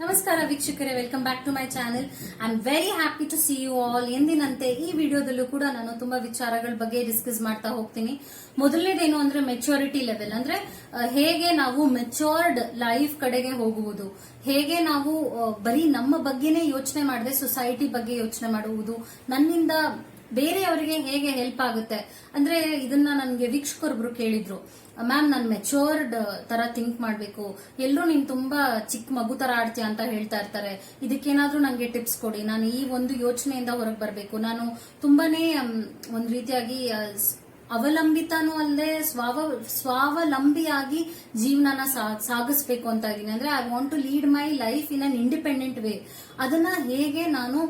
ನಮಸ್ಕಾರ ವೀಕ್ಷಕರೇ welcome back to my channel I am very happy to see you all ಎಂದಿನಂತೆ ಈ ವಿಡಿಯೋದಲ್ಲೂ ಕೂಡ ನಾನು ತುಂಬಾ ವಿಚಾರಗಳ ಬಗ್ಗೆ ಡಿಸ್ಕಸ್ ಮಾಡ್ತಾ ಹೋಗ್ತೀನಿ. ಮೊದಲನೇದೇನು ಅಂದ್ರೆ ಮೆಚುರಿಟಿ ಲೆವೆಲ್ ಅಂದ್ರೆ ಹೇಗೆ ನಾವು ಮೆಚೋರ್ಡ್ ಲೈಫ್ ಕಡೆಗೆ ಹೋಗುವುದು? ಹೇಗೆ ನಾವು ಬರೀ ನಮ್ಮ ಬಗ್ಗೆನೇ ಯೋಚನೆ ಮಾಡದೆ ಸೊಸೈಟಿ ಬಗ್ಗೆ ಯೋಚನೆ ಮಾಡುವುದು? ನನ್ನಿಂದ ಬೇರೆಯವರಿಗೆ ಹೇಗೆ ಹೆಲ್ಪ್ ಆಗುತ್ತೆ? ಅಂದ್ರೆ ಇದನ್ನ ನನಗೆ ವೀಕ್ಷಕರೊಬ್ರು ಕೇಳಿದ್ರು. ಮ್ಯಾಮ್ ನಾನು ಮೆಚೋರ್ಡ್ ತರ ಥಿಂಕ್ ಮಾಡಬೇಕು. ಎಲ್ಲರೂ ನೀನ್ ತುಂಬಾ ಚಿಕ್ಕ ಮಗು ತರ ಆಡ್ತೀಯ ಅಂತ ಹೇಳ್ತಾ ಇರ್ತಾರೆ. ಇದಕ್ಕೇನಾದ್ರೂ ನನಗೆ ಟಿಪ್ಸ್ ಕೊಡಿ. ನಾನು ಈ ಒಂದು ಯೋಚನೆಯಿಂದ ಹೊರಗೆ ಬರಬೇಕು. ನಾನು ತುಂಬಾನೇ ಒಂದು ರೀತಿಯಾಗಿ ಅವಲಂಬಿತನೂ ಅಲ್ಲದೆ ಸ್ವಾವ, ಸ್ವಾವಲಂಬಿಯಾಗಿ ಜೀವನನ ಸಾಗಿಸ್ಬೇಕು ಅಂತ ಇದ್ದೀನಿ. ಅಂದ್ರೆ I want to lead my life in an independent way ಅದನ್ನ ಹೇಗೆ ನಾನು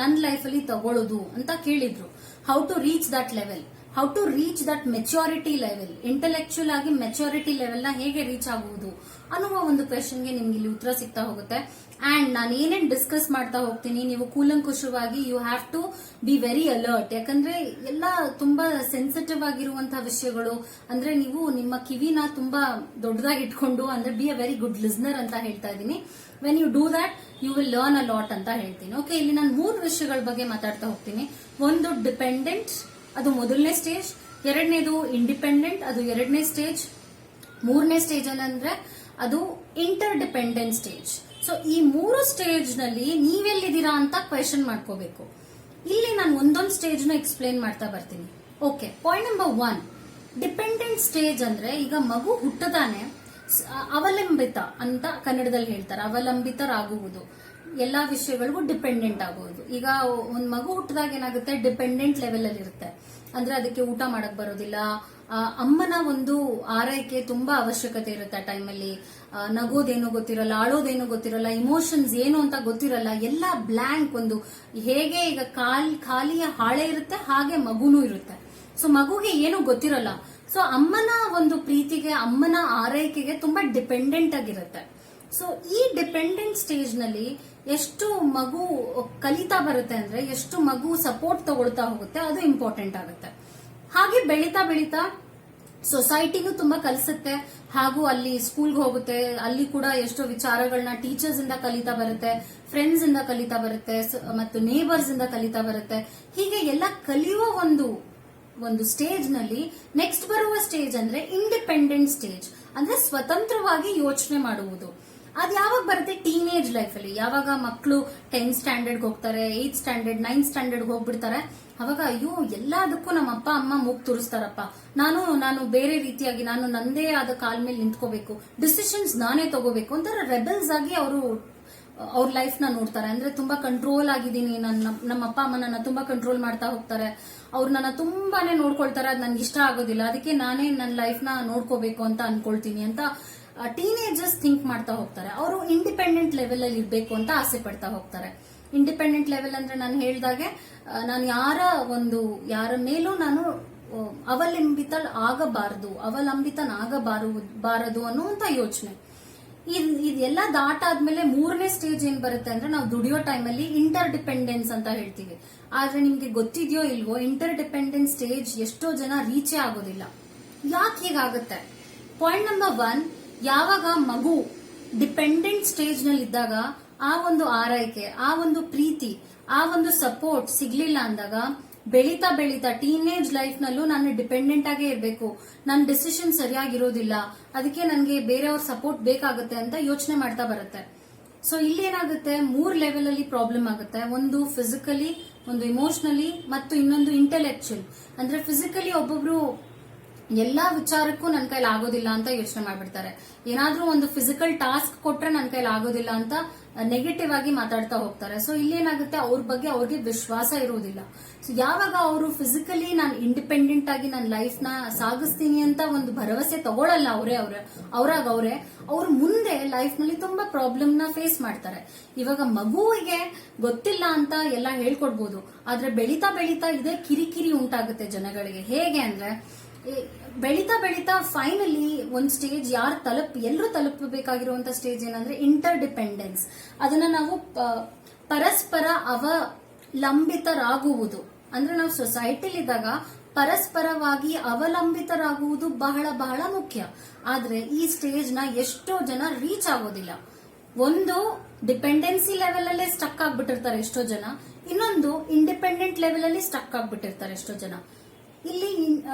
ನನ್ನ ಲೈಫಲ್ಲಿ ತಗೊಳ್ಳೋದು ಅಂತ ಕೇಳಿದ್ರು. How to reach that level how to reach that maturity level intellectual ಆಗಿ ಮೆಚುರಿಟಿ ಲೆವೆಲ್ನ ಹೇಗೆ ರೀಚ್ ಆಗುವುದು ಅನ್ನುವ ಒಂದು ಕ್ವೆಶನ್ಗೆ ನಿಮ್ಗೆ ಇಲ್ಲಿ ಉತ್ತರ ಸಿಗ್ತಾ ಹೋಗುತ್ತೆ. ಅಂಡ್ ನಾನು ಏನೇನು ಡಿಸ್ಕಸ್ ಮಾಡ್ತಾ ಹೋಗ್ತೀನಿ, ನೀವು ಕೂಲಂಕುಷವಾಗಿ you have to be very alert ಯಾಕಂದ್ರೆ ಎಲ್ಲ ತುಂಬಾ ಸೆನ್ಸಿಟಿವ್ ಆಗಿರುವಂತಹ ವಿಷಯಗಳು, ಅಂದ್ರೆ ನೀವು ನಿಮ್ಮ ಕಿವಿನ ತುಂಬಾ ದೊಡ್ಡದಾಗಿ ಇಟ್ಕೊಂಡು ಅಂದ್ರೆ be a very good listener ಅಂತ ಹೇಳ್ತಾ ಇದ್ದೀನಿ. When you do that you will learn a lot ಅಂತ ಹೇಳ್ತೀನಿ. ಓಕೆ ಇಲ್ಲಿ ನಾನು ಮೂರು ವಿಷಯಗಳ ಬಗ್ಗೆ ಮಾತಾಡ್ತಾ ಹೋಗ್ತೀನಿ. ಒಂದು ಡಿಪೆಂಡೆಂಟ್ ಅದು ಮೊದಲನೇ ಸ್ಟೇಜ್ ಎರಡನೇದು ಇಂಡಿಪೆಂಡೆಂಟ್ ಅದು ಎರಡನೇ ಸ್ಟೇಜ್ ಮೂರನೇ ಸ್ಟೇಜ್ ಅಲ್ಲಂದ್ರೆ ಅದು ಇಂಟರ್ ಡಿಪೆಂಡೆಂಟ್ ಸ್ಟೇಜ್ ಸೊ ಈ ಮೂರು ಸ್ಟೇಜ್ನಲ್ಲಿ ನೀವೆಲ್ಲಿದ್ದೀರಾ ಅಂತ ಕ್ವೆಶನ್ ಮಾಡ್ಕೋಬೇಕು. ಇಲ್ಲಿ ನಾನು ಒಂದೊಂದು ಸ್ಟೇಜ್ನ ಎಕ್ಸ್ಪ್ಲೇನ್ ಮಾಡ್ತಾ ಬರ್ತೀನಿ. Okay point number one dependent stage ಅಂದ್ರೆ ಈಗ ಮಗು ಹುಟ್ಟದಾನೆ ಅವಲಂಬಿತ ಅಂತ ಕನ್ನಡದಲ್ಲಿ ಹೇಳ್ತಾರೆ. ಅವಲಂಬಿತರಾಗುವುದು. ಎಲ್ಲಾ ವಿಷಯಗಳಿಗೂ ಡಿಪೆಂಡೆಂಟ್ ಆಗುವುದು. ಈಗ ಒಂದ್ ಮಗು ಹುಟ್ಟಿದಾಗ ಏನಾಗುತ್ತೆ? ಡಿಪೆಂಡೆಂಟ್ ಲೆವೆಲ್ ಅಲ್ಲಿ ಇರುತ್ತೆ ಅಂದ್ರೆ ಅದಕ್ಕೆ ಊಟ ಮಾಡಕ್ ಬರೋದಿಲ್ಲ. ಅಮ್ಮನ ಒಂದು ಆರೈಕೆ ತುಂಬಾ ಅವಶ್ಯಕತೆ ಇರುತ್ತೆ ಆ ಟೈಮಲ್ಲಿ ನಗೋದೇನು ಗೊತ್ತಿರಲ್ಲ, ಆಳೋದೇನು ಗೊತ್ತಿರಲ್ಲ ಇಮೋಷನ್ಸ್ ಏನು ಅಂತ ಗೊತ್ತಿರಲ್ಲ, ಎಲ್ಲ ಬ್ಲ್ಯಾಂಕ್ ಒಂದು. ಹೇಗೆ ಈಗ ಕಾಲ್, ಖಾಲಿಯ ಹಾಳೆ ಇರುತ್ತೆ, ಹಾಗೆ ಮಗುನೂ ಇರುತ್ತೆ. ಸೊ ಮಗುಗೆ ಏನು ಗೊತ್ತಿರಲ್ಲ. ಸೊ ಅಮ್ಮನ ಒಂದು ಪ್ರೀತಿಗೆ, ಅಮ್ಮನ ಆರೈಕೆಗೆ ತುಂಬಾ ಡಿಪೆಂಡೆಂಟ್ ಆಗಿರುತ್ತೆ. ಸೊ ಈ ಡಿಪೆಂಡೆಂಟ್ ಸ್ಟೇಜ್ನಲ್ಲಿ ಎಷ್ಟು ಮಗು ಕಲಿತಾ ಬರುತ್ತೆ ಅಂದ್ರೆ ಎಷ್ಟು ಮಗು ಸಪೋರ್ಟ್ ತಗೊಳ್ತಾ ಹೋಗುತ್ತೆ ಅದು ಇಂಪಾರ್ಟೆಂಟ್ ಆಗುತ್ತೆ. ಹಾಗೆ ಬೆಳೀತಾ ಬೆಳೀತಾ ಸೊಸೈಟಿಗೂ ತುಂಬಾ ಕಲಿಸುತ್ತೆ. ಹಾಗೂ ಅಲ್ಲಿ ಸ್ಕೂಲ್ಗೆ ಹೋಗುತ್ತೆ. ಅಲ್ಲಿ ಕೂಡ ಎಷ್ಟೋ ವಿಚಾರಗಳನ್ನ ಟೀಚರ್ಸ್ ಇಂದ ಕಲಿತಾ ಬರುತ್ತೆ ಫ್ರೆಂಡ್ಸ್ ಇಂದ ಕಲಿತಾ ಬರುತ್ತೆ ಮತ್ತು ನೇಬರ್ಸ್ ಇಂದ ಕಲಿತಾ ಬರುತ್ತೆ. ಹೀಗೆ ಎಲ್ಲ ಕಲಿಯುವ ಒಂದು ಒಂದು ಸ್ಟೇಜ್ನಲ್ಲಿ ನೆಕ್ಸ್ಟ್ ಬರುವ ಸ್ಟೇಜ್ ಅಂದ್ರೆ ಇಂಡಿಪೆಂಡೆಂಟ್ ಸ್ಟೇಜ್ ಅಂದ್ರೆ ಸ್ವತಂತ್ರವಾಗಿ ಯೋಚನೆ ಮಾಡುವುದು. ಅದ್ ಯಾವಾಗ ಬರುತ್ತೆ? ಟೀನೇಜ್ ಅಲ್ಲಿ. ಯಾವಾಗ ಮಕ್ಕಳು ಟೆಂತ್ ಸ್ಟ್ಯಾಂಡರ್ಡ್ ಹೋಗ್ತಾರೆ ಏತ್ ಸ್ಟ್ಯಾಂಡರ್ಡ್ ನೈನ್ತ್ ಸ್ಟ್ಯಾಂಡರ್ಡ್ ಹೋಗ್ಬಿಡ್ತಾರೆ. ಅವಾಗ ಅಯ್ಯೋ, ಎಲ್ಲದಕ್ಕೂ ನಮ್ಮ ಅಪ್ಪ, ಅಮ್ಮ ಮೂಗ್ ತುರಿಸ್ತಾರಪ್ಪ. ನಾನು ನಾನು ಬೇರೆ ರೀತಿಯಾಗಿ, ನಾನು ನಂದೇ ಆದ ಕಾಲ್ ಮೇಲೆ ನಿಂತ್ಕೋಬೇಕು. ಡಿಸಿಷನ್ಸ್ ನಾನೇ ತಗೋಬೇಕು ಒಂಥರ ರೆಬೆಲ್ಸ್ ಆಗಿ ಅವರು, ಅವ್ರ ಲೈಫ್ನ ನೋಡ್ತಾರೆ. ಅಂದ್ರೆ ತುಂಬಾ ಕಂಟ್ರೋಲ್ ಆಗಿದ್ದೀನಿ. ನನ್ನ ನಮ್ಮ ಅಪ್ಪ, ಅಮ್ಮ ನನ್ನ ತುಂಬಾ ಕಂಟ್ರೋಲ್ ಮಾಡ್ತಾ ಹೋಗ್ತಾರೆ. ಅವ್ರು ನನ್ನ ತುಂಬಾನೇ ನೋಡ್ಕೊಳ್ತಾರೆ. ಅದು ನನ್ಗೆ ಇಷ್ಟ ಆಗೋದಿಲ್ಲ. ಅದಕ್ಕೆ ನಾನೇ ನನ್ನ ಲೈಫ್ನ ನೋಡ್ಕೋಬೇಕು ಅಂತ ಅನ್ಕೊಳ್ತೀನಿ ಅಂತ ಟೀನೇಜರ್ಸ್ ಥಿಂಕ್ ಮಾಡ್ತಾ ಹೋಗ್ತಾರೆ. ಅವರು ಇಂಡಿಪೆಂಡೆಂಟ್ ಲೆವೆಲ್ ಅಲ್ಲಿ ಇರಬೇಕು ಅಂತ ಆಸೆ ಪಡ್ತಾ ಹೋಗ್ತಾರೆ. ಇಂಡಿಪೆಂಡೆಂಟ್ ಲೆವೆಲ್ ಅಂದ್ರೆ ನಾನು ಹೇಳಿದಾಗೆ ನಾನು ಯಾರ ಒಂದು, ಯಾರ ಮೇಲೂ ನಾನು ಅವಲಂಬಿತ ಆಗಬಾರದು ಅವಲಂಬಿತನಾಗಬಾರದು ಬಾರದು ಅನ್ನುವಂತ ಯೋಚನೆ. ಇದು, ಇದೆಲ್ಲ ದಾಟಾದ್ಮೇಲೆ ಮೂರನೇ ಸ್ಟೇಜ್ ಏನ್ ಬರುತ್ತೆ ಅಂದ್ರೆ ನಾವು ದುಡಿಯೋ ಟೈಮಲ್ಲಿ ಇಂಟರ್ ಡಿಪೆಂಡೆನ್ಸ್ ಅಂತ ಹೇಳ್ತೀವಿ. ಆದ್ರೆ ನಿಮ್ಗೆ ಗೊತ್ತಿದೆಯೋ ಇಲ್ವೋ ಇಂಟರ್ ಡಿಪೆಂಡೆನ್ಸ್ ಸ್ಟೇಜ್ ಎಷ್ಟೋ ಜನ ರೀಚೇ ಆಗೋದಿಲ್ಲ. ಯಾಕೆ ಹೀಗಾಗುತ್ತೆ? ಪಾಯಿಂಟ್ ನಂಬರ್ ಒನ್ ಯಾವಾಗ ಮಗು ಡಿಪೆಂಡೆಂಟ್ ಸ್ಟೇಜ್ನಲ್ಲಿ ಇದ್ದಾಗ ಆ ಒಂದು ಆರೈಕೆ, ಆ ಒಂದು ಪ್ರೀತಿ, ಆ ಒಂದು ಸಪೋರ್ಟ್ ಸಿಗ್ಲಿಲ್ಲ ಅಂದಾಗ ಬೆಳೀತಾ ಬೆಳೀತಾ ಟೀನೇಜ್ ಲೈಫ್ ನಲ್ಲೂ ನಾನು ಡಿಪೆಂಡೆಂಟ್ ಆಗೇ ಇರಬೇಕು. ನನ್ನ ಡಿಸಿಷನ್ ಸರಿಯಾಗಿರೋದಿಲ್ಲ. ಅದಕ್ಕೆ ನನಗೆ ಬೇರೆಯವ್ರ ಸಪೋರ್ಟ್ ಬೇಕಾಗುತ್ತೆ ಅಂತ ಯೋಚನೆ ಮಾಡ್ತಾ ಬರುತ್ತೆ. ಸೊ ಇಲ್ಲಿ ಏನಾಗುತ್ತೆ? ಮೂರ್ ಲೆವೆಲ್ ಅಲ್ಲಿ ಪ್ರಾಬ್ಲಮ್ ಆಗುತ್ತೆ. ಒಂದು ಫಿಸಿಕಲಿ ಒಂದು ಇಮೋಷನಲಿ ಮತ್ತು ಇನ್ನೊಂದು ಇಂಟೆಲೆಕ್ಚುಯಲ್ ಅಂದ್ರೆ ಫಿಸಿಕಲಿ ಒಬ್ಬೊಬ್ರು ಎಲ್ಲಾ ವಿಚಾರಕ್ಕೂ ನನ್ನ ಕೈಲಿ ಆಗೋದಿಲ್ಲ ಅಂತ ಯೋಚನೆ ಮಾಡ್ಬಿಡ್ತಾರೆ. ಏನಾದ್ರೂ ಒಂದು ಫಿಸಿಕಲ್ ಟಾಸ್ಕ್ ಕೊಟ್ರೆ ನನ್ನ ಕೈಲಿ ಆಗೋದಿಲ್ಲ ಅಂತ ನೆಗೆಟಿವ್ ಆಗಿ ಮಾತಾಡ್ತಾ ಹೋಗ್ತಾರೆ. ಸೊ ಇಲ್ಲೇನಾಗುತ್ತೆ? ಅವ್ರ ಬಗ್ಗೆ ಅವ್ರಿಗೆ ವಿಶ್ವಾಸ ಇರುವುದಿಲ್ಲ ಸೊ ಯಾವಾಗ ಅವರು ಫಿಸಿಕಲಿ ನಾನು ಇಂಡಿಪೆಂಡೆಂಟ್ ಆಗಿ ನನ್ನ ಲೈಫ್ನ ಸಾಗಿಸ್ತೀನಿ ಅಂತ ಒಂದು ಭರವಸೆ ತಗೊಳಲ್ಲ ಅವರೇ ಅವ್ರೆ, ಅವ್ರಾಗ ಅವರೇ, ಅವ್ರು ಮುಂದೆ ಲೈಫ್ನಲ್ಲಿ ತುಂಬಾ ಪ್ರಾಬ್ಲಮ್ನ ಫೇಸ್ ಮಾಡ್ತಾರೆ. ಇವಾಗ ಮಗುವಿಗೆ ಗೊತ್ತಿಲ್ಲ ಅಂತ ಎಲ್ಲ ಹೇಳ್ಕೊಡ್ಬೋದು. ಆದ್ರೆ ಬೆಳೀತಾ ಬೆಳೀತಾ ಇದೇ ಕಿರಿಕಿರಿ ಉಂಟಾಗುತ್ತೆ ಜನಗಳಿಗೆ. ಹೇಗೆ ಅಂದ್ರೆ ಬೆಳೀತಾ ಬೆಳೀತಾ ಫೈನಲಿ ಒಂದು ಸ್ಟೇಜ್ ಯಾರು ತಲುಪ್ ಎಲ್ಲರೂ ತಲುಪಬೇಕಾಗಿರುವಂತ ಸ್ಟೇಜ್ ಏನಂದ್ರೆ ಇಂಟರ್ ಡಿಪೆಂಡೆನ್ಸ್ ಅದನ್ನ ನಾವು ಪರಸ್ಪರ ಅವಲಂಬಿತರಾಗುವುದು. ಅಂದ್ರೆ ನಾವು ಸೊಸೈಟಿಲಿ ಇದ್ದಾಗ ಪರಸ್ಪರವಾಗಿ ಅವಲಂಬಿತರಾಗುವುದು ಬಹಳ ಬಹಳ ಮುಖ್ಯ. ಆದ್ರೆ ಈ ಸ್ಟೇಜ್ನ ಎಷ್ಟೋ ಜನ ರೀಚ್ ಆಗೋದಿಲ್ಲ. ಒಂದು ಡಿಪೆಂಡೆನ್ಸಿ ಲೆವೆಲ್ ಅಲ್ಲೇ ಸ್ಟಕ್ ಆಗ್ಬಿಟ್ಟಿರ್ತಾರೆ ಎಷ್ಟೋ ಜನ. ಇನ್ನೊಂದು ಇಂಡಿಪೆಂಡೆಂಟ್ ಲೆವೆಲ್ ಅಲ್ಲಿ ಸ್ಟಕ್ ಆಗ್ಬಿಟ್ಟಿರ್ತಾರೆ ಎಷ್ಟೋ ಜನ. ಇಲ್ಲಿ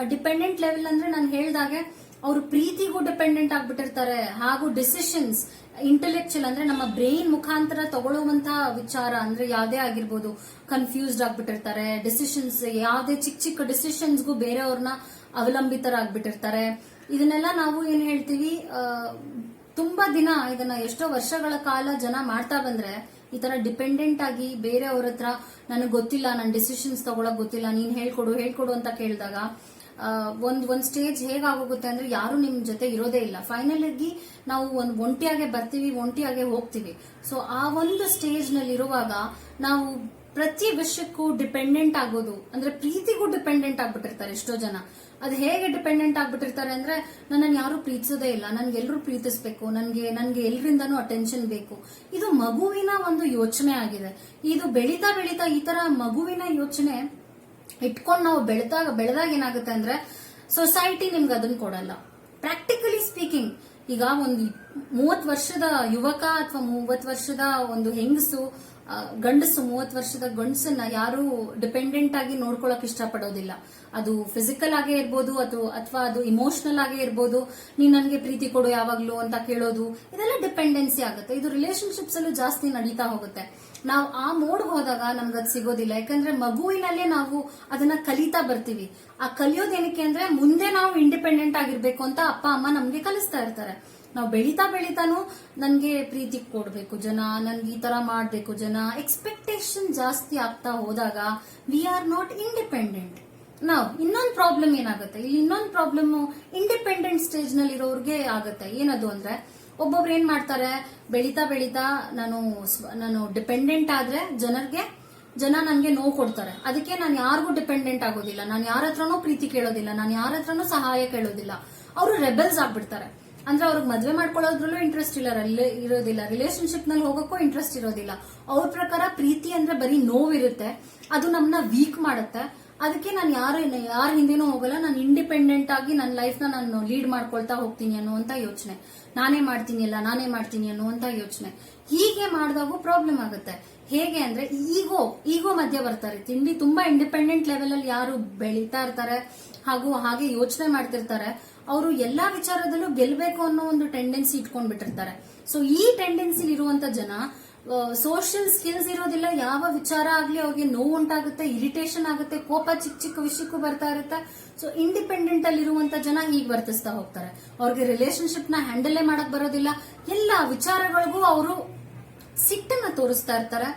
ಡಿಪೆಂಡೆಂಟ್ ಲೆವೆಲ್ ಅಂದ್ರೆ ನಾನು ಹೇಳ್ದಾಗೆ ಅವರು ಪ್ರೀತಿಗೂ ಡಿಪೆಂಡೆಂಟ್ ಆಗ್ಬಿಟ್ಟಿರ್ತಾರೆ. ಹಾಗೂ ಡಿಸಿಷನ್ಸ್ ಇಂಟೆಲೆಕ್ಚುಯಲ್ ಅಂದ್ರೆ ನಮ್ಮ ಬ್ರೈನ್ ಮುಖಾಂತರ ತಗೊಳ್ಳುವಂತಹ ವಿಚಾರ ಅಂದ್ರೆ ಯಾವ್ದೇ ಆಗಿರ್ಬೋದು. ಕನ್ಫ್ಯೂಸ್ಡ್ ಆಗ್ಬಿಟ್ಟಿರ್ತಾರೆ. ಡಿಸಿಷನ್ಸ್ ಯಾವ್ದೇ ಚಿಕ್ಕ ಚಿಕ್ಕ ಡಿಸಿಷನ್ಸ್ಗೂ ಬೇರೆಯವ್ರನ್ನ ಅವಲಂಬಿತರಾಗ್ಬಿಟ್ಟಿರ್ತಾರೆ. ಇದನ್ನೆಲ್ಲ ನಾವು ಏನ್ ಹೇಳ್ತೀವಿ ತುಂಬಾ ದಿನ ಇದನ್ನ ಎಷ್ಟೋ ವರ್ಷಗಳ ಕಾಲ ಜನ ಮಾಡ್ತಾ ಬಂದ್ರೆ ಈ ತರ ಡಿಪೆಂಡೆಂಟ್ ಆಗಿ ಬೇರೆಯವ್ರ ಹತ್ರ ನನಗೆ ಗೊತ್ತಿಲ್ಲ ನನ್ನ ಡಿಸಿಷನ್ಸ್ ತಗೊಳಕ್ ಗೊತ್ತಿಲ್ಲ, ನೀನ್ ಹೇಳ್ಕೊಡು ಹೇಳ್ಕೊಡು ಅಂತ ಕೇಳಿದಾಗ ಒಂದ್ ಒಂದ್ ಸ್ಟೇಜ್ ಹೇಗಾಗೋಗುತ್ತೆ ಅಂದ್ರೆ ಯಾರು ನಿಮ್ ಜೊತೆ ಇರೋದೇ ಇಲ್ಲ. ಫೈನಲ್ ಆಗಿ ನಾವು ಒಂದ್ ಒಂಟಿಯಾಗೆ ಬರ್ತೀವಿ, ಒಂಟಿಯಾಗೆ ಹೋಗ್ತೀವಿ. ಸೊ ಆ ಒಂದು ಸ್ಟೇಜ್ನಲ್ಲಿ ಇರುವಾಗ ನಾವು ಪ್ರತಿ ವಿಷಯಕ್ಕೂ ಡಿಪೆಂಡೆಂಟ್ ಆಗೋದು, ಅಂದ್ರೆ ಪ್ರೀತಿಗೂ ಡಿಪೆಂಡೆಂಟ್ ಆಗ್ಬಿಟ್ಟಿರ್ತಾರೆ ಎಷ್ಟೋ ಜನ. ಅದು ಹೇಗೆ ಡಿಪೆಂಡೆಂಟ್ ಆಗ್ಬಿಟ್ಟಿರ್ತಾರೆ ಅಂದ್ರೆ ನನ್ನನ್ನು ಯಾರು ಪ್ರೀತಿಸೋದೇ ಇಲ್ಲ. ನನ್ಗೆ ಎಲ್ಲರೂ ಪ್ರೀತಿಸ್ಬೇಕು. ನನ್ಗೆ ನನ್ಗೆ ಎಲ್ರಿಂದನೂ ಅಟೆನ್ಷನ್ ಬೇಕು. ಇದು ಮಗುವಿನ ಒಂದು ಯೋಚನೆ ಆಗಿದೆ. ಇದು ಬೆಳೀತಾ ಬೆಳೀತಾ ಈ ತರ ಮಗುವಿನ ಯೋಚನೆ ಇಟ್ಕೊಂಡು ನಾವು ಬೆಳೆದಾಗ ಬೆಳೆದಾಗ ಏನಾಗುತ್ತೆ ಅಂದ್ರೆ ಸೊಸೈಟಿ ನಿಮ್ಗೆ ಅದನ್ನ ಕೊಡಲ್ಲ. ಪ್ರಾಕ್ಟಿಕಲಿ ಸ್ಪೀಕಿಂಗ್ ಈಗ ಒಂದು ಮೂವತ್ ವರ್ಷದ ಯುವಕ ಅಥವಾ ಮೂವತ್ ವರ್ಷದ ಒಂದು ಹೆಂಗಸು ಗಂಡಸು ಮೂವತ್ ವರ್ಷದ ಗಂಡಸನ್ನ ಯಾರು ಡಿಪೆಂಡೆಂಟ್ ಆಗಿ ನೋಡ್ಕೊಳಕ್ ಇಷ್ಟಪಡೋದಿಲ್ಲ. ಅದು ಫಿಸಿಕಲ್ ಆಗೇ ಇರ್ಬೋದು ಅಥವಾ ಅಥವಾ ಅದು ಇಮೋಷನಲ್ ಆಗೇ ಇರ್ಬೋದು. ನೀನ್ ನನಗೆ ಪ್ರೀತಿ ಕೊಡು ಯಾವಾಗ್ಲೂ ಅಂತ ಕೇಳೋದು, ಇದೆಲ್ಲ ಡಿಪೆಂಡೆನ್ಸಿ ಆಗುತ್ತೆ. ಇದು ರಿಲೇಶನ್ಶಿಪ್ಸ್ ಅಲ್ಲೂ ಜಾಸ್ತಿ ನಡೀತಾ ಹೋಗುತ್ತೆ. ನಾವು ಆ ಮೋಡ್ ಹೋದಾಗ ನಮ್ಗೆ ಅದು ಸಿಗೋದಿಲ್ಲ. ಯಾಕಂದ್ರೆ ಮಗುವಿನಲ್ಲೇ ನಾವು ಅದನ್ನ ಕಲಿತಾ ಬರ್ತೀವಿ. ಆ ಕಲಿಯೋದೇನಕ್ಕೆ ಅಂದ್ರೆ ಮುಂದೆ ನಾವು ಇಂಡಿಪೆಂಡೆಂಟ್ ಆಗಿರ್ಬೇಕು ಅಂತ ಅಪ್ಪ, ಅಮ್ಮ ನಮ್ಗೆ ಕಲಿಸ್ತಾ ಇರ್ತಾರೆ. ನಾವು ಬೆಳೀತಾ ಬೆಳೀತಾನು ನನಗೆ ಪ್ರೀತಿ ಕೊಡ್ಬೇಕು. ಜನ ನನ್ಗೆ ಈ ತರ ಮಾಡ್ಬೇಕು. ಜನ ಎಕ್ಸ್ಪೆಕ್ಟೇಷನ್ ಜಾಸ್ತಿ ಆಗ್ತಾ ಹೋದಾಗ ವಿ ಆರ್ ನಾಟ್ ಇಂಡಿಪೆಂಡೆಂಟ್ ನಾವು ಇನ್ನೊಂದು ಪ್ರಾಬ್ಲಮ್ ಏನಾಗುತ್ತೆ? ಇಲ್ಲಿ ಇನ್ನೊಂದು ಪ್ರಾಬ್ಲಮ್ ಇಂಡಿಪೆಂಡೆಂಟ್ ಸ್ಟೇಜ್ನಲ್ಲಿ ಇರೋರ್ಗೆ ಆಗುತ್ತೆ. ಏನದು ಅಂದ್ರೆ ಒಬ್ಬೊಬ್ರು ಏನ್ ಮಾಡ್ತಾರೆ? ಬೆಳೀತಾ ಬೆಳೀತಾ ನಾನು ನಾನು ಡಿಪೆಂಡೆಂಟ್ ಆದ್ರೆ ಜನರಿಗೆ, ಜನ ನನಗೆ ನೋವು ಕೊಡ್ತಾರೆ. ಅದಕ್ಕೆ ನಾನು ಯಾರಿಗೂ ಡಿಪೆಂಡೆಂಟ್ ಆಗೋದಿಲ್ಲ. ನಾನು ಯಾರ ಹತ್ರನೂ ಪ್ರೀತಿ ಕೇಳೋದಿಲ್ಲ. ನಾನು ಯಾರ ಹತ್ರನೂ ಸಹಾಯ ಕೇಳೋದಿಲ್ಲ. ಅವರು ರೆಬೆಲ್ಸ್ ಆಗ್ಬಿಡ್ತಾರೆ. ಅಂದ್ರೆ ಅವ್ರಿಗೆ ಮದ್ವೆ ಮಾಡ್ಕೊಳ್ಳೋದ್ರಲ್ಲೂ ಇಂಟ್ರೆಸ್ಟ್ ಇಲ್ಲ ಇರೋದಿಲ್ಲ. ರಿಲೇಶನ್ಶಿಪ್ನಲ್ಲಿ ಹೋಗೋಕ್ಕೂ ಇಂಟ್ರೆಸ್ಟ್ ಇರೋದಿಲ್ಲ. ಅವ್ರ ಪ್ರಕಾರ ಪ್ರೀತಿ ಅಂದ್ರೆ ಬರೀ ನೋವಿರುತ್ತೆ. ಅದು ನಮ್ಮನ್ನ ವೀಕ್ ಮಾಡುತ್ತೆ. ಅದಕ್ಕೆ ನಾನು ಯಾರು ಯಾರ ಹಿಂದೆನೂ ಹೋಗಲ್ಲ. ನಾನು ಇಂಡಿಪೆಂಡೆಂಟ್ ಆಗಿ ನನ್ನ ಲೈಫ್ನ ನಾನು ಲೀಡ್ ಮಾಡ್ಕೊಳ್ತಾ ಹೋಗ್ತೀನಿ ಅನ್ನುವಂತ ಯೋಚನೆ. ನಾನೇ ಮಾಡ್ತೀನಿ ಅಲ್ಲ, ನಾನೇ ಮಾಡ್ತೀನಿ ಅನ್ನುವಂತ ಯೋಚನೆ. ಹೀಗೆ ಮಾಡಿದಾಗೂ ಪ್ರಾಬ್ಲಮ್ ಆಗುತ್ತೆ. ಹೇಗೆ ಅಂದ್ರೆ ಈಗೋ ಈಗೋ ಮಧ್ಯ ಬರ್ತಾರೆ ತಿಂಡಿ ತುಂಬಾ ಇಂಡಿಪೆಂಡೆಂಟ್ ಲೆವೆಲ್ ಅಲ್ಲಿ ಯಾರು ಬೆಳೀತಾ ಇರ್ತಾರೆ ಹಾಗೂ ಹಾಗೆ ಯೋಚನೆ ಮಾಡ್ತಿರ್ತಾರೆ. ಅವರು ಎಲ್ಲಾ ವಿಚಾರದಲ್ಲೂ ಗೆಲ್ಬೇಕು ಅನ್ನೋ ಒಂದು ಟೆಂಡೆನ್ಸಿ ಇಟ್ಕೊಂಡ್ಬಿಟ್ಟಿರ್ತಾರೆ. ಸೊ ಈ ಟೆಂಡೆನ್ಸಿ ಇರುವಂತ ಜನ ಸೋಷಿಯಲ್ ಸ್ಕಿಲ್ಸ್ ಇರೋದಿಲ್ಲ. ಯಾವ ವಿಚಾರ ಆಗ್ಲಿ ಅವ್ರಿಗೆ ನೋವು ಉಂಟಾಗುತ್ತೆ ಇರಿಟೇಷನ್ ಆಗುತ್ತೆ, ಕೋಪ ಚಿಕ್ಕ ಚಿಕ್ಕ ವಿಷಯಕ್ಕೂ ಬರ್ತಾ ಇರುತ್ತೆ. ಸೊ ಇಂಡಿಪೆಂಡೆಂಟ್ ಅಲ್ಲಿ ಇರುವಂತ ಜನ ಈಗ ವರ್ತಿಸ್ತಾ ಹೋಗ್ತಾರೆ. ಅವ್ರಿಗೆ ರಿಲೇಶನ್ಶಿಪ್ನ ಹ್ಯಾಂಡಲೇ ಮಾಡಕ್ ಬರೋದಿಲ್ಲ. ಎಲ್ಲ ವಿಚಾರಗಳಿಗೂ ಅವರು ಸಿಟ್ಟನ್ನ ತೋರಿಸ್ತಾ ಇರ್ತಾರೆ.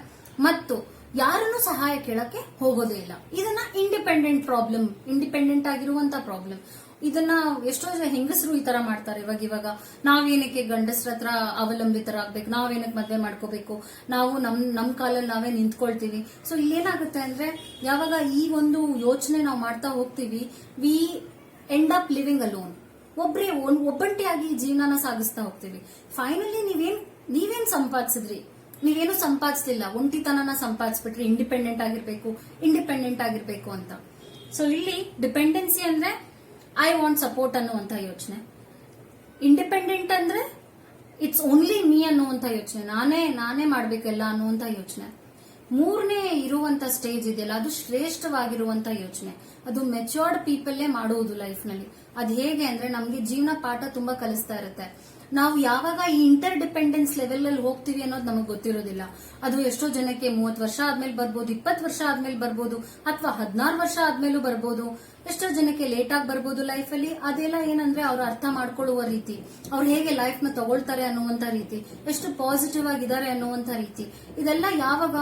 ಮತ್ತು ಯಾರನ್ನು ಸಹಾಯ ಕೇಳಕ್ಕೆ ಹೋಗೋದೇ ಇಲ್ಲ. ಇದನ್ನ ಇಂಡಿಪೆಂಡೆಂಟ್ ಪ್ರಾಬ್ಲಮ್ ಇಂಡಿಪೆಂಡೆಂಟ್ ಆಗಿರುವಂತ ಪ್ರಾಬ್ಲಮ್ ಇದನ್ನ ಎಷ್ಟೋ ಜನ ಹೆಂಗಸರು ಈ ತರ ಮಾಡ್ತಾರೆ ಇವಾಗ ಇವಾಗ. ನಾವೇನಕ್ಕೆ ಗಂಡಸ್ರ ಹತ್ರ ಅವಲಂಬಿತರಾಗ್ಬೇಕು, ನಾವೇನಕ್ಕೆ ಮದ್ವೆ ಮಾಡ್ಕೋಬೇಕು? ನಾವು ನಮ್ ನಮ್ ಕಾಲಲ್ಲಿ ನಾವೇ ನಿಂತ್ಕೊಳ್ತೀವಿ. ಸೊ ಇಲ್ಲೇನಾಗುತ್ತೆ ಅಂದ್ರೆ, ಯಾವಾಗ ಈ ಒಂದು ಯೋಚನೆ ನಾವು ಮಾಡ್ತಾ ಹೋಗ್ತೀವಿ we end up living alone ಒಬ್ರೇ ಒಬ್ಬಂಟಿಯಾಗಿ ಜೀವನನ ಸಾಗಿಸ್ತಾ ಹೋಗ್ತೀವಿ. ಫೈನಲಿ ನೀವೇನ್ ನೀವೇನ್ ಸಂಪಾದಿಸಿದ್ರಿ? ನೀವೇನು ಸಂಪಾದಿಸ್ಲಿಲ್ಲ. ಒಂಟಿತನನ ಸಂಪಾದಿಸ್ಬಿಟ್ರಿ. ಇಂಡಿಪೆಂಡೆಂಟ್ ಆಗಿರ್ಬೇಕು ಇಂಡಿಪೆಂಡೆಂಟ್ ಆಗಿರ್ಬೇಕು ಅಂತ. ಸೊ ಇಲ್ಲಿ ಡಿಪೆಂಡೆನ್ಸಿ ಅಂದ್ರೆ ಐ ವಾಂಟ್ ಸಪೋರ್ಟ್ ಅನ್ನುವಂತ ಯೋಚನೆ. ಇಂಡಿಪೆಂಡೆಂಟ್ ಅಂದ್ರೆ ಇಟ್ಸ್ ಓನ್ಲಿ ಮೀ ಅನ್ನುವಂತ ಯೋಚನೆ. ನಾನೇ ನಾನೇ ಮಾಡ್ಬೇಕಲ್ಲ ಅನ್ನುವಂತ ಯೋಚನೆ. ಮೂರನೇ ಇರುವಂತ ಸ್ಟೇಜ್ ಇದೆಯಲ್ಲ, ಅದು ಶ್ರೇಷ್ಠವಾಗಿರುವಂತ ಯೋಚನೆ. ಅದು ಮೆಚೋರ್ಡ್ ಪೀಪಲ್ಲೇ ಮಾಡುವುದು ಲೈಫ್ನಲ್ಲಿ. ಅದು ಹೇಗೆ ಅಂದ್ರೆ ನಮ್ಗೆ ಜೀವನ ಪಾಠ ತುಂಬಾ ಕಲಿಸ್ತಾ ಇರುತ್ತೆ. ನಾವು ಯಾವಾಗ ಈ ಇಂಟರ್ ಡಿಪೆಂಡೆನ್ಸ್ ಲೆವೆಲ್ ಅಲ್ಲಿ ಹೋಗ್ತೀವಿ ಅನ್ನೋದು ನಮಗೆ ಗೊತ್ತಿರೋದಿಲ್ಲ. ಅದು ಎಷ್ಟೋ ಜನಕ್ಕೆ ಮೂವತ್ ವರ್ಷ ಆದ್ಮೇಲೆ ಬರ್ಬೋದು, ಇಪ್ಪತ್ತು ವರ್ಷ ಆದ್ಮೇಲೆ ಬರ್ಬೋದು, ಅಥವಾ ಹದಿನಾರು ವರ್ಷ ಆದ್ಮೇಲೂ ಬರ್ಬೋದು. ಎಷ್ಟೋ ಜನಕ್ಕೆ ಲೇಟ್ ಆಗಿ ಬರ್ಬೋದು ಲೈಫ್ ಅಲ್ಲಿ. ಅದೆಲ್ಲ ಏನಂದ್ರೆ ಅವ್ರು ಅರ್ಥ ಮಾಡ್ಕೊಳ್ಳುವ ರೀತಿ. ಅವ್ರು ಹೇಗೆ ಲೈಫ್ನ ತಗೊಳ್ತಾರೆ ಅನ್ನುವಂತ ರೀತಿ. ಎಷ್ಟು ಪಾಸಿಟಿವ್ ಆಗಿದ್ದಾರೆ ಅನ್ನುವಂತ ರೀತಿ. ಇದೆಲ್ಲ ಯಾವಾಗ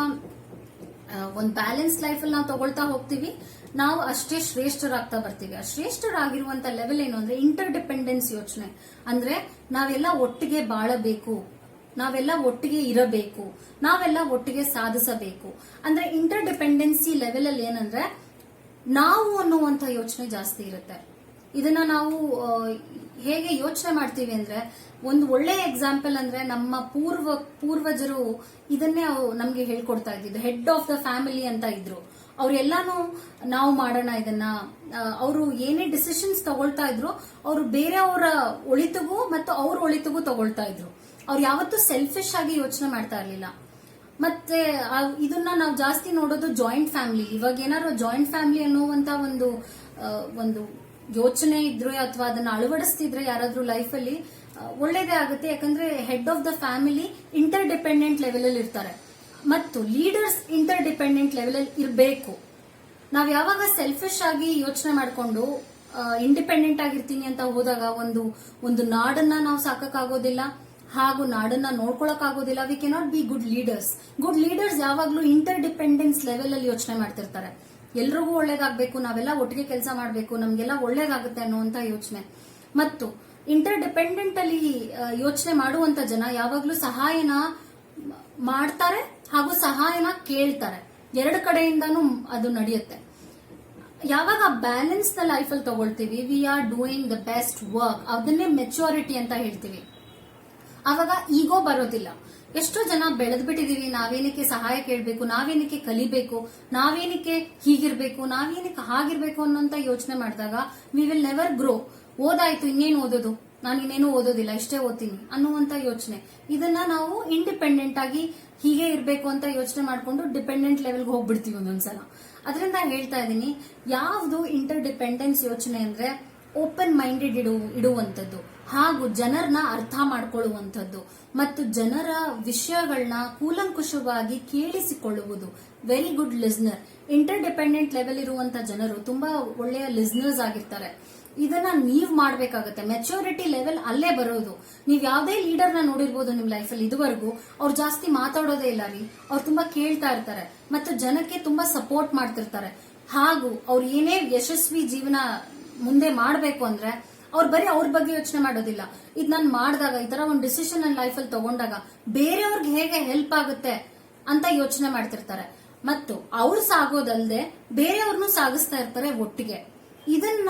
ಒಂದು ಬ್ಯಾಲೆನ್ಸ್ ಲೈಫ್ ಅಲ್ಲಿ ನಾವು ತಗೊಳ್ತಾ ಹೋಗ್ತೀವಿ. ನಾವು ಅಷ್ಟೇ ಶ್ರೇಷ್ಠರಾಗ್ತಾ ಬರ್ತೀವಿ. ಆ ಶ್ರೇಷ್ಠರಾಗಿರುವಂತ ಲೆವೆಲ್ ಏನು ಅಂದ್ರೆ ಇಂಟರ್ ಡಿಪೆಂಡೆನ್ಸ್ ಯೋಚನೆ. ಅಂದ್ರೆ ನಾವೆಲ್ಲ ಒಟ್ಟಿಗೆ ಬಾಳಬೇಕು. ನಾವೆಲ್ಲ ಒಟ್ಟಿಗೆ ಇರಬೇಕು. ನಾವೆಲ್ಲ ಒಟ್ಟಿಗೆ ಸಾಧಿಸಬೇಕು. ಅಂದ್ರೆ ಇಂಟರ್ ಡಿಪೆಂಡೆನ್ಸಿ ಲೆವೆಲ್ ಅಲ್ಲಿ ಏನಂದ್ರೆ ನಾವು ಅನ್ನುವಂತ ಯೋಚನೆ ಜಾಸ್ತಿ ಇರುತ್ತೆ. ಇದನ್ನ ನಾವು ಹೇಗೆ ಯೋಚನೆ ಮಾಡ್ತೀವಿ ಅಂದ್ರೆ ಒಂದು ಒಳ್ಳೆ ಎಕ್ಸಾಂಪಲ್ ಅಂದ್ರೆ ನಮ್ಮ ಪೂರ್ವ, ಪೂರ್ವಜರು ಇದನ್ನೇ ನಮ್ಗೆ ಹೇಳ್ಕೊಡ್ತಾ ಇದ್ದಿದ್ದು. ಹೆಡ್ ಆಫ್ ದ ಫ್ಯಾಮಿಲಿ ಅಂತ ಇದ್ರು. ಅವ್ರೆಲ್ಲಾನು ನಾವು ಮಾಡೋಣ ಇದನ್ನ. ಅವರು ಏನೇ ಡಿಸಿಷನ್ಸ್ ತಗೊಳ್ತಾ ಇದ್ರು, ಅವರು ಬೇರೆಯವರ ಒಳಿತಿಗೂ ಮತ್ತು ಅವ್ರ ಒಳಿತಿಗೂ ತಗೊಳ್ತಾ ಇದ್ರು. ಅವ್ರು ಯಾವತ್ತೂ ಸೆಲ್ಫಿಶ್ ಆಗಿ ಯೋಚನೆ ಮಾಡ್ತಾ ಇರ್ಲಿಲ್ಲ. ಮತ್ತೆ ಇದನ್ನ ನಾವು ಜಾಸ್ತಿ ನೋಡೋದು ಜಾಯಿಂಟ್ ಫ್ಯಾಮಿಲಿ ಇವಾಗ ಏನಾದ್ರು ಜಾಯಿಂಟ್ ಫ್ಯಾಮಿಲಿ ಅನ್ನುವಂತ ಒಂದು ಒಂದು ಯೋಚನೆ ಇದ್ರೆ ಅಥವಾ ಅದನ್ನ ಅಳವಡಿಸ್ತಿದ್ರೆ ಯಾರಾದ್ರೂ ಲೈಫಲ್ಲಿ ಒಳ್ಳೇದೇ ಆಗುತ್ತೆ. ಯಾಕಂದ್ರೆ head of the family interdependent level ಅಲ್ಲಿ ಇರ್ತಾರೆ. ಮತ್ತು ಲೀಡರ್ಸ್ ಇಂಟರ್ ಡಿಪೆಂಡೆಂಟ್ ಲೆವೆಲ್ ಅಲ್ಲಿ ಇರಬೇಕು. ನಾವ್ ಯಾವಾಗ ಸೆಲ್ಫಿಶ್ ಆಗಿ ಯೋಚನೆ ಮಾಡಿಕೊಂಡು ಇಂಡಿಪೆಂಡೆಂಟ್ ಆಗಿರ್ತೀನಿ ಅಂತ ಹೋದಾಗ ಒಂದು ಒಂದು ನಾಡನ್ನ ನಾವು ಸಾಕಕ್ಕಾಗೋದಿಲ್ಲ, ಹಾಗೂ ನಾಡನ್ನ ನೋಡ್ಕೊಳಕ್ ಆಗೋದಿಲ್ಲ we cannot be good leaders good leaders ಯಾವಾಗ್ಲೂ ಇಂಟರ್ ಡಿಪೆಂಡೆನ್ಸ್ ಲೆವೆಲ್ ಅಲ್ಲಿ ಯೋಚನೆ ಮಾಡ್ತಿರ್ತಾರೆ. ಎಲ್ರಿಗೂ ಒಳ್ಳೇದಾಗಬೇಕು, ನಾವೆಲ್ಲ ಒಟ್ಟಿಗೆ ಕೆಲಸ ಮಾಡಬೇಕು, ನಮ್ಗೆಲ್ಲ ಒಳ್ಳೇದಾಗುತ್ತೆ ಅನ್ನುವಂತ ಯೋಚನೆ. ಮತ್ತು ಇಂಟರ್ ಡಿಪೆಂಡೆಂಟ್ ಅಲ್ಲಿ ಯೋಚನೆ ಮಾಡುವಂತ ಜನ ಯಾವಾಗ್ಲೂ ಸಹಾಯನ ಮಾಡ್ತಾರೆ ಹಾಗೂ ಸಹಾಯನ ಕೇಳ್ತಾರೆ. ಎರಡು ಕಡೆಯಿಂದನೂ ಅದು ನಡೆಯುತ್ತೆ. ಯಾವಾಗ ಬ್ಯಾಲೆನ್ಸ್ನ ಲೈಫ್ ಅಲ್ಲಿ ತಗೊಳ್ತೀವಿ? We are doing the best work ಅದನ್ನೇ ಮೆಚುರಿಟಿ ಅಂತ ಹೇಳ್ತೀವಿ. ಆವಾಗ ಈಗೋ ಬರೋದಿಲ್ಲ. ಎಷ್ಟೋ ಜನ ಬೆಳೆದ್ ಬಿಟ್ಟಿದೀವಿ ನಾವೇನಕ್ಕೆ ಸಹಾಯ ಕೇಳಬೇಕು, ನಾವೇನಕ್ಕೆ ಕಲಿಬೇಕು, ನಾವೇನಕ್ಕೆ ಹೀಗಿರ್ಬೇಕು, ನಾವೇನಕ್ಕೆ ಹಾಗಿರ್ಬೇಕು ಅನ್ನೋಂತ ಯೋಚನೆ ಮಾಡಿದಾಗ ವಿ ವಿಲ್ ನೆವರ್ ಗ್ರೋ ಓದಾಯ್ತು, ಇನ್ನೇನು ಓದೋದು? ನಾನು ಇನ್ನೇನು ಓದೋದಿಲ್ಲ, ಇಷ್ಟೇ ಓದ್ತೀನಿ ಅನ್ನುವಂತ ಯೋಚನೆ. ಇದನ್ನ ನಾವು ಇಂಡಿಪೆಂಡೆಂಟ್ ಆಗಿ ಹೀಗೆ ಇರಬೇಕು ಅಂತ ಯೋಚನೆ ಮಾಡಿಕೊಂಡು ಡಿಪೆಂಡೆಂಟ್ ಲೆವೆಲ್ಗೆ ಹೋಗ್ಬಿಡ್ತೀವಿ ಒಂದೊಂದ್ಸಲ. ಅದರಿಂದ ಹೇಳ್ತಾ ಇದ್ದೀನಿ, ಯಾವ್ದು ಇಂಟರ್ ಡಿಪೆಂಡೆನ್ಸ್ ಯೋಚನೆ ಅಂದ್ರೆ ಓಪನ್ ಮೈಂಡೆಡ್ ಇಡು, ಇಡುವಂಥದ್ದು. ಹಾಗೂ ಜನರನ್ನ ಅರ್ಥ ಮಾಡ್ಕೊಳ್ಳುವಂಥದ್ದು. ಮತ್ತು ಜನರ ವಿಷಯಗಳನ್ನ ಕೂಲಂಕುಷವಾಗಿ ಕೇಳಿಸಿಕೊಳ್ಳುವುದು. Very good listener interdependent level ಇರುವಂತ ಜನರು ತುಂಬಾ ಒಳ್ಳೆಯ ಲಿಸ್ನರ್ಸ್ ಆಗಿರ್ತಾರೆ. ಇದನ್ನ ನೀವ್ ಮಾಡ್ಬೇಕಾಗತ್ತೆ. ಮೆಚೂರಿಟಿ ಲೆವೆಲ್ ಅಲ್ಲೇ ಬರೋದು. ನೀವ್ ಯಾವ್ದೇ ಲೀಡರ್ನ ನೋಡಿರ್ಬೋದು ನಿಮ್ ಅಲ್ಲಿ ಇದುವರೆಗೂ. ಅವ್ರು ಜಾಸ್ತಿ ಮಾತಾಡೋದೇ ಇಲ್ಲ ರೀ ಅವ್ರು ತುಂಬಾ ಕೇಳ್ತಾ ಇರ್ತಾರೆ. ಮತ್ತು ಜನಕ್ಕೆ ತುಂಬಾ ಸಪೋರ್ಟ್ ಮಾಡ್ತಿರ್ತಾರೆ. ಹಾಗೂ ಅವ್ರು ಏನೇ ಯಶಸ್ವಿ ಜೀವನ ಮುಂದೆ ಮಾಡ್ಬೇಕು ಅಂದ್ರೆ ಅವ್ರು ಬರೀ ಅವ್ರ ಬಗ್ಗೆ ಯೋಚನೆ ಮಾಡೋದಿಲ್ಲ. ಇದ್ ನಾನು ಮಾಡಿದಾಗ, ಈ ತರ ಒಂದು ಡಿಸಿಷನ್ ನನ್ನ ಅಲ್ಲಿ ತಗೊಂಡಾಗ ಬೇರೆಯವ್ರಿಗೆ ಹೇಗೆ ಹೆಲ್ಪ್ ಆಗುತ್ತೆ ಅಂತ ಯೋಚನೆ ಮಾಡ್ತಿರ್ತಾರೆ. ಮತ್ತು ಅವ್ರು ಸಾಗೋದಲ್ದೆ ಬೇರೆಯವ್ರನ್ನೂ ಸಾಗಿಸ್ತಾ ಇರ್ತಾರೆ ಒಟ್ಟಿಗೆ. ಇದನ್ನ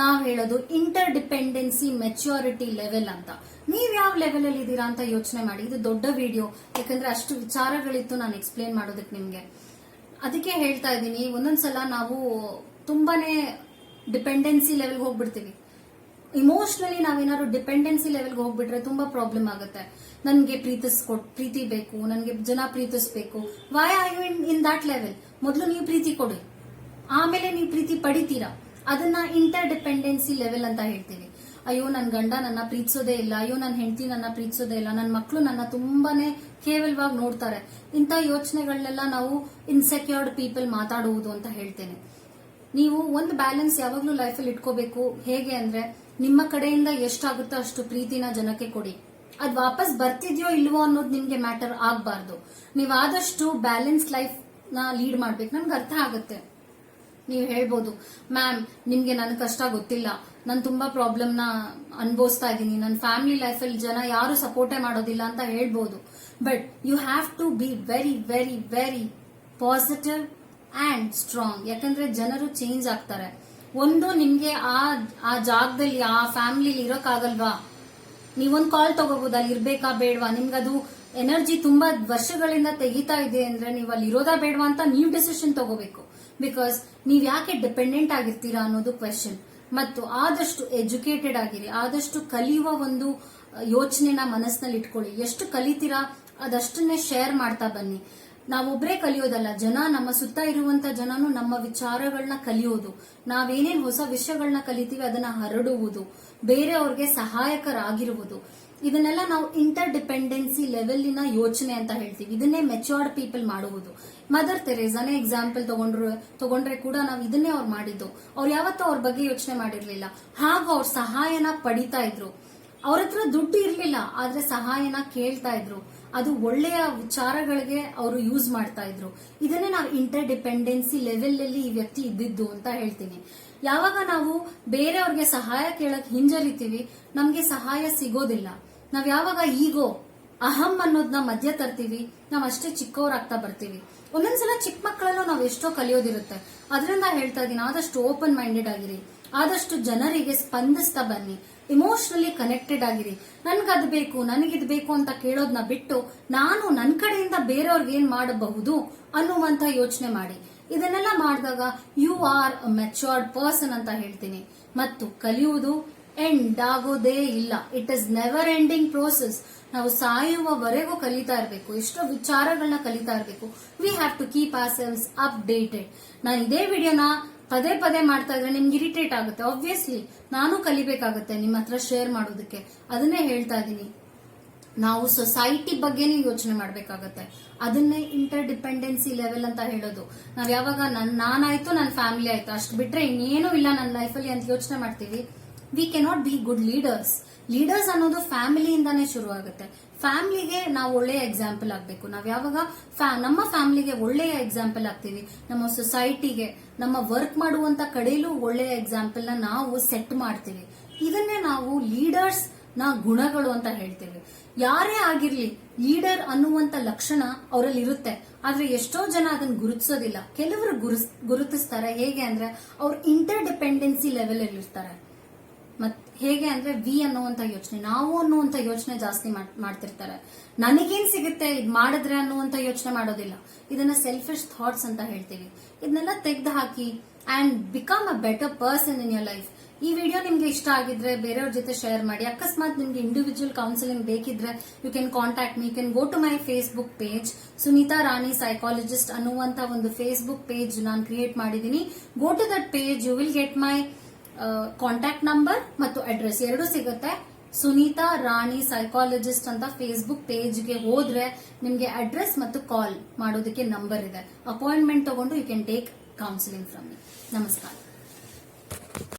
ನಾವ್ ಹೇಳೋದು ಇಂಟರ್ ಡಿಪೆಂಡೆನ್ಸಿ ಮೆಚ್ಯೂರಿಟಿ ಲೆವೆಲ್ ಅಂತ. ನೀವ್ ಯಾವ ಲೆವೆಲ್ ಅಲ್ಲಿ ಇದ್ದೀರಾ ಅಂತ ಯೋಚನೆ ಮಾಡಿ. ಇದು ದೊಡ್ಡ ವಿಡಿಯೋ ಯಾಕಂದ್ರೆ ಅಷ್ಟು ವಿಚಾರಗಳಿತ್ತು ನಾನು ಎಕ್ಸ್ಪ್ಲೇನ್ ಮಾಡೋದಕ್ಕೆ ನಿಮ್ಗೆ. ಅದಕ್ಕೆ ಹೇಳ್ತಾ ಇದ್ದೀನಿ, ಒಂದೊಂದ್ಸಲ ನಾವು ತುಂಬಾನೇ ಡಿಪೆಂಡೆನ್ಸಿ ಲೆವೆಲ್ಗೆ ಹೋಗ್ಬಿಡ್ತೀವಿ. ಇಮೋಷನಲಿ ನಾವೇನಾದ್ರು ಡಿಪೆಂಡೆನ್ಸಿ ಲೆವೆಲ್ಗೆ ಹೋಗ್ಬಿಟ್ರೆ ತುಂಬಾ ಪ್ರಾಬ್ಲಮ್ ಆಗುತ್ತೆ. ನನ್ಗೆ ಪ್ರೀತಿಸ್ಕೊಟ್, ಪ್ರೀತಿ ಬೇಕು, ನನ್ಗೆ ಜನ ಪ್ರೀತಿಸ್ಬೇಕು. Why I in in that level ಮೊದಲು ನೀವು ಪ್ರೀತಿ ಕೊಡಿ. ಆಮೇಲೆ ನೀವು ಪ್ರೀತಿ ಪಡಿತೀರಾ? ಅದನ್ನ ಇಂಟರ್ ಡಿಪೆಂಡೆನ್ಸಿ ಲೆವೆಲ್ ಅಂತ ಹೇಳ್ತೀವಿ. ಅಯ್ಯೋ ನನ್ನ ಗಂಡ ನನ್ನ ಪ್ರೀತಿಸೋದೇ ಇಲ್ಲ. ಅಯ್ಯೋ ನನ್ನ ಹೆಂಡತಿ ನನ್ನ ಪ್ರೀತಿಸೋದೇ ಇಲ್ಲ. ನನ್ನ ಮಕ್ಕಳು ನನ್ನ ತುಂಬಾನೇ ಕೇವಲವಾಗಿ ನೋಡ್ತಾರೆ. ಇಂಥ ಯೋಚನೆಗಳನ್ನೆಲ್ಲ ನಾವು ಇನ್ಸೆಕ್ಯೂರ್ಡ್ ಪೀಪಲ್ ಮಾತಾಡುವುದು ಅಂತ ಹೇಳ್ತೇನೆ. ನೀವು ಒಂದು ಬ್ಯಾಲೆನ್ಸ್ ಯಾವಾಗ್ಲೂ ಲೈಫಲ್ಲಿ ಇಟ್ಕೋಬೇಕು. ಹೇಗೆ ಅಂದ್ರೆ, ನಿಮ್ಮ ಕಡೆಯಿಂದ ಎಷ್ಟಾಗುತ್ತೋ ಅಷ್ಟು ಪ್ರೀತಿನ ಜನಕ್ಕೆ ಕೊಡಿ. ಅದ್ ವಾಪಸ್ ಬರ್ತಿದ್ಯೋ ಇಲ್ವೋ ಅನ್ನೋದು ನಿಮ್ಗೆ ಮ್ಯಾಟರ್ ಆಗ್ಬಾರ್ದು. ನೀವು ಆದಷ್ಟು ಬ್ಯಾಲೆನ್ಸ್ ಲೈಫ್ನ ಲೀಡ್ ಮಾಡ್ಬೇಕು. ನಮ್ಗೆ ಅರ್ಥ ಆಗುತ್ತೆ. ನೀವು ಹೇಳ್ಬೋದು. ಮ್ಯಾಮ್ ನಿಮ್ಗೆ ನನ್ನ ಕಷ್ಟ ಗೊತ್ತಿಲ್ಲ. ನಾನು ತುಂಬಾ ಪ್ರಾಬ್ಲಮ್ನ ಅನುಭವಿಸ್ತಾ ಇದ್ದೀನಿ. ನನ್ನ ಫ್ಯಾಮಿಲಿ ಲೈಫಲ್ಲಿ ಜನ ಯಾರು ಸಪೋರ್ಟೇ ಮಾಡೋದಿಲ್ಲ ಅಂತ ಹೇಳ್ಬೋದು. But you have to be very very very positive and strong ಯಾಕಂದ್ರೆ ಜನರು ಚೇಂಜ್ ಆಗ್ತಾರೆ. ಒಂದು ನಿಮ್ಗೆ ಆ ಆ ಜಾಗದಲ್ಲಿ, ಆ ಫ್ಯಾಮಿಲಿಲಿ ಇರೋಕ್ಕಾಗಲ್ವಾ? ನೀವೊಂದು ಕಾಲ್ ತಗೋಬಹುದು ಅಲ್ಲಿ ಇರ್ಬೇಕಾ ಬೇಡವಾ? ನಿಮ್ಗದು ಎನರ್ಜಿ ತುಂಬಾ ವರ್ಷಗಳಿಂದ ತೆಗಿತಾ ಇದೆ ಅಂದ್ರೆ ನೀವು ಅಲ್ಲಿ ಇರೋದಾ ಬೇಡವಾ ಅಂತ ನೀವು ಡಿಸಿಷನ್ ತಗೋಬೇಕು. ಬಿಕಾಸ್ ನೀವ್ ಯಾಕೆ ಡಿಪೆಂಡೆಂಟ್ ಆಗಿರ್ತೀರಾ ಅನ್ನೋದು ಕ್ವೆಶನ್ ಮತ್ತು ಆದಷ್ಟು ಎಜುಕೇಟೆಡ್ ಆಗಿರಿ, ಆದಷ್ಟು ಕಲಿಯುವ ಒಂದು ಯೋಚನೆನ ಮನಸ್ಸಿನಲ್ಲಿ ಇಟ್ಕೊಳ್ಳಿ. ಎಷ್ಟು ಕಲಿತೀರಾ ಅದಷ್ಟನ್ನೇ ಶೇರ್ ಮಾಡ್ತಾ ಬನ್ನಿ. ನಾವೊಬ್ರೇ ಕಲಿಯೋದಲ್ಲ, ಜನ ನಮ್ಮ ಸುತ್ತ ಇರುವಂತ ಜನನು ನಮ್ಮ ವಿಚಾರಗಳನ್ನ ಕಲಿಯೋದು. ನಾವೇನೇನ್ ಹೊಸ ವಿಷಯಗಳನ್ನ ಕಲಿತೀವಿ ಅದನ್ನ ಹರಡುವುದು. ಬೇರೆಯವ್ರಿಗೆ ಸಹಾಯಕರಾಗಿರುವುದು. ಇದನ್ನೆಲ್ಲ ನಾವು ಇಂಟರ್ ಡಿಪೆಂಡೆನ್ಸಿ ಲೆವೆಲ್ಲಿನ ಯೋಚನೆ ಅಂತ ಹೇಳ್ತೀವಿ. ಇದನ್ನೇ ಮೆಚೋರ್ಡ್ ಪೀಪಲ್ ಮಾಡುವುದು. ಮದರ್ ತೆರೇಸಾನೇ ಎಕ್ಸಾಂಪಲ್ ತಗೊಂಡ್ರು, ತಗೊಂಡ್ರೆ ಕೂಡ ನಾವು ಇದನ್ನೇ ಅವ್ರು ಮಾಡಿದ್ದು. ಅವ್ರು ಯಾವತ್ತೂ ಅವ್ರ ಬಗ್ಗೆ ಯೋಚನೆ ಮಾಡಿರ್ಲಿಲ್ಲ. ಹಾಗೂ ಅವ್ರ ಸಹಾಯನ ಪಡಿತಾ ಇದ್ರು. ಅವ್ರ ಹತ್ರ ದುಡ್ಡು ಇರ್ಲಿಲ್ಲ, ಆದ್ರೆ ಸಹಾಯನ ಕೇಳ್ತಾ ಇದ್ರು. ಅದು ಒಳ್ಳೆಯ ವಿಚಾರಗಳಿಗೆ ಅವರು ಯೂಸ್ ಮಾಡ್ತಾ ಇದ್ರು. ಇದನ್ನೇ ನಾವು ಇಂಟರ್ ಡಿಪೆಂಡೆನ್ಸಿ ಲೆವೆಲ್ ಅಲ್ಲಿ ಈ ವ್ಯಕ್ತಿ ಇದ್ದಿದ್ದು ಅಂತ ಹೇಳ್ತೀನಿ. ಯಾವಾಗ ನಾವು ಬೇರೆಯವ್ರಿಗೆ ಸಹಾಯ ಕೇಳಕ್ ಹಿಂಜರಿತೀವಿ, ನಮ್ಗೆ ಸಹಾಯ ಸಿಗೋದಿಲ್ಲ. ನಾವ್ ಯಾವಾಗ ಈಗೋ ಅಹಂ ಅನ್ನೋದನ್ನ ಮಧ್ಯ ತರ್ತೀವಿ, ನಾವ್ ಅಷ್ಟೇ ಚಿಕ್ಕವರಾಗ್ತಾ ಬರ್ತೀವಿ. ಒಂದೊಂದ್ಸಲ ಚಿಕ್ಕ ಮಕ್ಕಳಲ್ಲೂ ನಾವ್ ಎಷ್ಟೋ ಕಲಿಯೋದಿರುತ್ತೆ. ಅದರಿಂದ ಹೇಳ್ತಾ ಇದೀನಿ ಆದಷ್ಟು ಓಪನ್ ಮೈಂಡೆಡ್ ಆಗಿರಿ. ಆದಷ್ಟು ಜನರಿಗೆ ಸ್ಪಂದಿಸ್ತಾ ಬನ್ನಿ. ಇಮೋಷನಲಿ ಕನೆಕ್ಟೆಡ್ ಆಗಿರಿ. ನನ್ಗದ್ ಬೇಕು, ನನಗಿದ್ ಬೇಕು ಅಂತ ಕೇಳೋದನ್ನ ಬಿಟ್ಟು ನಾನು ನನ್ನ ಕಡೆಯಿಂದ ಬೇರೆಯವ್ರಿಗೆ ಏನ್ ಮಾಡಬಹುದು ಅನ್ನುವಂತ ಯೋಚನೆ ಮಾಡಿ. ಇದನ್ನೆಲ್ಲ ಮಾಡಿದಾಗ you are a matured person ಅಂತ ಹೇಳ್ತೀನಿ. ಮತ್ತು ಕಲಿಯುವುದು ಎಂಡ್ ಆಗೋದೇ ಇಲ್ಲ. It is never ending process ನಾವು ಸಾಯುವವರೆಗೂ ಕಲಿತಾ ಇರಬೇಕು. ಎಷ್ಟೋ ವಿಚಾರಗಳನ್ನ ಕಲಿತಾ ಇರಬೇಕು. We have to keep our selves updated ನಾನು ಇದೇ ವಿಡಿಯೋನ ಪದೇ ಪದೇ ಮಾಡ್ತಾ ಇದ್ರೆ ನಿಮ್ಗೆ ಇರಿಟೇಟ್ ಆಗುತ್ತೆ. ಆಬ್ವಿಯಸ್ಲಿ ನಾನು ಕಲಿಬೇಕಾಗುತ್ತೆ ನಿಮ್ಮ ಹತ್ರ ಶೇರ್ ಮಾಡೋದಕ್ಕೆ. ಅದನ್ನೇ ಹೇಳ್ತಾ ಇದ್ದೀನಿ ನಾವು ಸೊಸೈಟಿ ಬಗ್ಗೆನೂ ಯೋಚನೆ ಮಾಡ್ಬೇಕಾಗತ್ತೆ. ಅದನ್ನೇ ಇಂಟರ್ ಡಿಪೆಂಡೆನ್ಸಿ ಲೆವೆಲ್ ಅಂತ ಹೇಳೋದು. ನಾವ್ ಯಾವಾಗ ನನ್ ನಾನಾಯ್ತು ನನ್ನ ಫ್ಯಾಮಿಲಿ ಆಯ್ತು. ಅಷ್ಟು ಬಿಟ್ರೆ ಇನ್ನೇನು ಇಲ್ಲ ನನ್ನ ಲೈಫಲ್ಲಿ ಅಂತ ಯೋಚನೆ ಮಾಡ್ತೀವಿ. We cannot be good leaders leaders ಅನ್ನೋದು ಫ್ಯಾಮಿಲಿಯಿಂದಾನೇ ಶುರು ಆಗುತ್ತೆ ಫ್ಯಾಮಿಲಿಗೆ ನಾವು ಒಳ್ಳೆಯ ಎಕ್ಸಾಂಪಲ್ ಆಗಬೇಕು. ನಾವು ಯಾವಾಗ ನಮ್ಮ ಫ್ಯಾಮಿಲಿಗೆ ಒಳ್ಳೆಯ ಎಕ್ಸಾಂಪಲ್ ಆಗ್ತೀವಿ. ನಮ್ಮ ಸೊಸೈಟಿಗೆ ನಮ್ಮ ವರ್ಕ್ ಮಾಡುವಂತ ಕಡೆಯಲ್ಲೂ ಒಳ್ಳೆಯ ಎಕ್ಸಾಂಪಲ್ನ ನಾವು ಸೆಟ್ ಮಾಡ್ತೀವಿ. ಇದನ್ನೇ ನಾವು ಲೀಡರ್ಸ್ನ ಗುಣಗಳು ಅಂತ ಹೇಳ್ತೇವೆ. ಯಾರೇ ಆಗಿರ್ಲಿ ಲೀಡರ್ ಅನ್ನುವಂತ ಲಕ್ಷಣ ಅವರಲ್ಲಿ ಇರುತ್ತೆ. ಆದ್ರೆ ಎಷ್ಟೋ ಜನ ಅದನ್ನ ಗುರುತಿಸೋದಿಲ್ಲ. ಕೆಲವರು ಗುರುತಿಸ್ತಾರೆ. ಹೇಗೆ ಅಂದ್ರೆ, ಅವ್ರ ಇಂಟರ್ ಡಿಪೆಂಡೆನ್ಸಿ ಲೆವೆಲ್ ಅಲ್ಲಿ ಇರ್ತಾರೆ ಹೇಗೆ ಅಂದ್ರೆ ವಿ ಅನ್ನುವಂತ ಯೋಚನೆ, ನಾವು ಅನ್ನುವಂತ ಯೋಚನೆ ಜಾಸ್ತಿ ಮಾಡ್- ಮಾಡ್ತಿರ್ತಾರೆ. ನನಗೇನ್ ಸಿಗುತ್ತೆ ಇದು ಮಾಡಿದ್ರೆ ಅನ್ನುವಂತ ಯೋಚನೆ ಮಾಡೋದಿಲ್ಲ. ಇದನ್ನ ಸೆಲ್ಫಿಶ್ ಥಾಟ್ಸ್ ಅಂತ ಹೇಳ್ತೀವಿ. ಇದನ್ನೆಲ್ಲ ತೆಗೆದು ಹಾಕಿ and become a better person in your life ಈ ವಿಡಿಯೋ ನಿಮ್ಗೆ ಇಷ್ಟ ಆಗಿದ್ರೆ, ಬೇರೆಯವ್ರ ಜೊತೆ ಶೇರ್ ಮಾಡಿ. ಅಕಸ್ಮಾತ್ ನಿಮ್ಗೆ ಇಂಡಿವಿಜುವಲ್ ಕೌನ್ಸಿಲಿಂಗ್ ಬೇಕಿದ್ರೆ you can contact me can go to my Facebook page Sunita Rani psychologist ಅನ್ನುವಂತ ಒಂದು ಫೇಸ್ಬುಕ್ ಪೇಜ್ ನಾನು ಕ್ರಿಯೇಟ್ ಮಾಡಿದ್ದೀನಿ go to that page you will get my contact number ಮತ್ತು ಅಡ್ರೆಸ್ ಎರಡೂ ಸಿಗುತ್ತೆ. ಸುನೀತಾ ರಾಣಿ ಸೈಕಾಲಜಿಸ್ಟ್ ಅಂತ ಫೇಸ್ಬುಕ್ ಪೇಜ್ಗೆ ಹೋದ್ರೆ ನಿಮ್ಗೆ ಅಡ್ರೆಸ್ ಮತ್ತು ಕಾಲ್ ಮಾಡೋದಕ್ಕೆ ನಂಬರ್ ಇದೆ. ಅಪಾಯಿಂಟ್ಮೆಂಟ್ ತಗೊಂಡು you can take counselling from ನಮಸ್ಕಾರ.